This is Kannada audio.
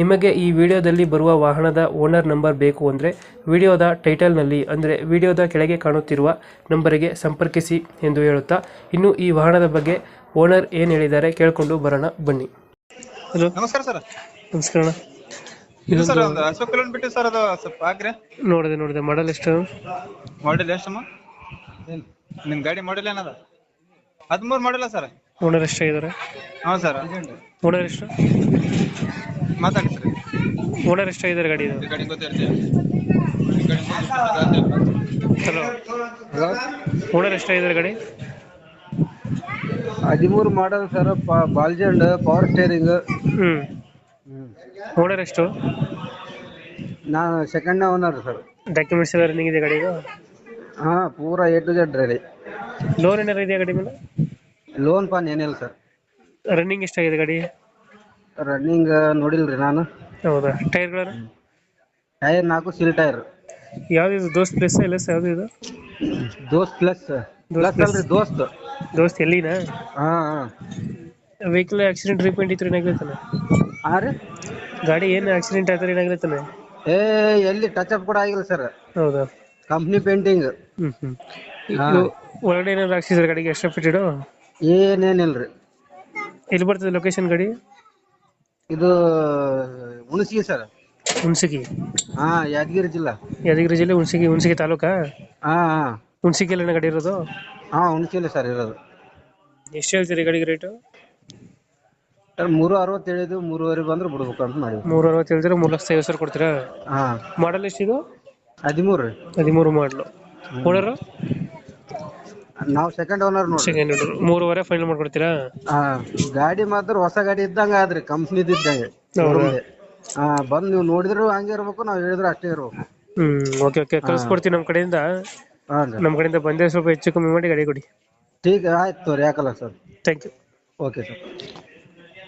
ನಿಮಗೆ ಈ ವಿಡಿಯೋದಲ್ಲಿ ಬರುವ ವಾಹನದ ಓನರ್ ನಂಬರ್ ಬೇಕು ಅಂದರೆ ವಿಡಿಯೋದ ಟೈಟಲ್ನಲ್ಲಿ ಅಂದರೆ ವಿಡಿಯೋದ ಕೆಳಗೆ ಕಾಣುತ್ತಿರುವ ನಂಬರಿಗೆ ಸಂಪರ್ಕಿಸಿ ಎಂದು ಹೇಳುತ್ತಾ ಇನ್ನು ಈ ವಾಹನದ ಬಗ್ಗೆ ಓನರ್ ಏನು ಹೇಳಿದ್ದಾರೆ ಕೇಳಿಕೊಂಡು ಬರೋಣ ಬನ್ನಿ. ಹಲೋ. ನಮಸ್ಕಾರ ಸರ್. ನಮಸ್ಕಾರ ಇದು ಸರ್ ಇದೊಂದು ಒಂದು ಅಶೋಕ್ ಕಲೋನ್ ಬಿಟ್ಟು ಸರ್ ಅದು ಸ್ವಲ್ಪ ಹಾಕ್ರಿ ನೋಡಿದೆ ನೋಡಿದೆ. ಮಾಡಲ್ ಎಷ್ಟು? ಮಾಡೆಲ್ ಎಷ್ಟಮ್ಮ? ನಿಮ್ ಗಾಡಿ ಮಾಡೆಲ್ ಏನದ? ಹದಿಮೂರು ಮಾಡಲ್ಲ ಸರ್. ಓನರ್ ಎಷ್ಟಾಗಿದ್ದಾರೆ? ಹೌದು ಸರ್. ಓನರ್ ಎಷ್ಟು? ಮಾತಾಡಿ ಸರ್ ಓನರ್ ಎಷ್ಟಾಗಿದ್ದಾರೆ ಗಾಡಿ ಇದು. ಗಾಡಿ ಗೊತ್ತಿರ್ತೀವಿ ಹಲೋ ಓನರ್ ಎಷ್ಟಾಗಿದ್ದಾರೆ ಗಾಡಿ? ಹದಿಮೂರು ಮಾಡಲ್ ಸರ್ ಬಾಲ್ಜಂಡ್ ಪವರ್ ಸ್ಟೇರಿಂಗ್ ಹ್ಞೂ ಓನರ್ ಎಷ್ಟು? ನಾನು ಸೆಕೆಂಡ್ ಓನರ್ ಸರ್ ಡಾಕ್ಯುಮೆಂಟ್ಸ್ ಎಲ್ಲ ರನ್ನಿಂಗ್ ಇದೆ ಗಾಡಿದು ಹಾಂ ಪೂರಾ A to Z ready loan ಏನಾರು ಇದೆಯಾ ಗಾಡಿ ಮೇಲೆ? ಲೋನ್ ಪಾನ್ ಏನಿಲ್ಲ ಸರ್ ರನ್ನಿಂಗ್ ಎಷ್ಟಾಗಿದೆ ಗಾಡಿ? ರನ್ನಿಂಗ್ ನೋಡಿಲ್ರಿ ನಾನು. ಹೌದಾ? ಟೈರ್ಗಳನ್ನು ಟೈರ್ ನಾಲ್ಕು ಸಿಲ್ ಟೈರ್. ಯಾವ್ದು ದೋಸ್ತ್ ಪ್ಲಸ್ ಇಲ್ಲ ಯಾವ್ದು ಇದು? ದೋಸ್ತ್ ಪ್ಲಸ್. ಪ್ಲಸ್ ಅಲ್ರಿ ದೋಸ್ತ್. ದೋಸ್ತ್ ಎಲ್ಲಿನ? ಹಾ ಹಾ. ವೆಹಿಕಲ್ ಆಕ್ಸಿಡೆಂಟ್ ರೀಪೇಂಟ್ ಇತ್ತು ಏನಾಗ್ಲತ್ತಾನೆ ಹಾ ರೀ? ಗಾಡಿ ಏನು ಆಕ್ಸಿಡೆಂಟ್ ಆದ್ರೆ ಏನಾಗ್ಲತ್ತಾನೆ ಏ ಎಲ್ಲಿ ಟಚ್ ಅಪ್ ಕೂಡ ಆಗಿಲ್ಲ ಸರ್. ಹೌದಾ? ಕಂಪ್ನಿ ಪೇಂಟಿಂಗ್ ಹ್ಮ್ ಹ್ಮ್. ಹಾ. ಇದು ಒಳಗಡೆ ಏನಾದ್ರು ಹಾಕ್ಸಿದ್ರೆ ಗಾಡಿಗೆ ಎಕ್ಸ್ಟ್ರಾ ಏನೇನಿಲ್ಲ ಏನೇನಿಲ್ರಿ. ಎಲ್ಲಿ ಬರ್ತದೆ ಲೊಕೇಶನ್ ಗಾಡಿ? ಇದು ಹುಣಸಿಗೆ ಸರ್. ಹುಣಸಗಿ. ಹಾ ಯಾದಗಿರಿ ಜಿಲ್ಲಾ. ಯಾದಗಿರಿ ಜಿಲ್ಲೆ ಹುಣಸಗಿ ಹುಣಸಗಿ ತಾಲೂಕಾ? ಹಾ ಹಾ. ಹುಣಸಗಿಯಲ್ಲಿ ಗಾಡಿ ಇರೋದು? ಹಾ ಹುಣಸಿಯಲ್ಲಿ ಸರ್ ಇರೋದು. ಎಷ್ಟು ಹೇಳ್ತೀರಿ ಗಾಡಿಗೆ ರೇಟು ಸರ್ ಮೂರು ಅರವತ್ತು ಹೇಳಿದ್ವಿ ಮೂರುವರೆ ಬಂದ್ರೆ ಬಿಡ್ಬೇಕು ಅಂತ ಮಾಡಿದ್ವಿ. ಮೂರು ಅರವತ್ತು ಹೇಳಿದ್ರೆ ಮೂರು ಲಕ್ಷ ಐವತ್ತು ಸಾವಿರ ಕೊಡ್ತೀರಾ? ಹಾ. ಮಾಡಲ್ ಎಷ್ಟಿದು? ಹದಿಮೂರು ರೀ. ಹದಿಮೂರು ಮಾಡಲು ಓನರು ನಾವ್ ಸೆಕೆಂಡ್ ಓನರ್ ಮೂರುವರೆ ಫೈನಲ್ ಮಾಡ್ಕೊಡ್ತೀರಾ? ಗಾಡಿ ಮಾತ್ರ ಹೊಸ ಗಾಡಿ ಇದ್ದಂಗ ಆದ್ರಿ ಕಂಪ್ನಿದ್ ಇದ್ದಂಗೆ ಬಂದ್ ನೀವು ನೋಡಿದ್ರು ಹಂಗೆ ಇರ್ಬೇಕು ನಾವ್ ಹೇಳಿದ್ರು ಅಷ್ಟೇ ಇರ್ಬೇಕು. ಹ್ಮ್ ಓಕೆ ಓಕೆ ಕಳ್ಸ್ಕೊಡ್ತೀವಿ ನಮ್ಮ ಕಡೆಯಿಂದ. ನಮ್ ಕಡೆಯಿಂದ ಬಂದೇ ಸ್ವಲ್ಪ ಹೆಚ್ಚು ಕಮ್ಮಿ ಮಾಡಿ ಗಾಡಿ ಕೊಡಿ. ಠೀಕ್ ಆಯ್ತು ಯಾಕಲ್ಲ sir. Thank you okay sir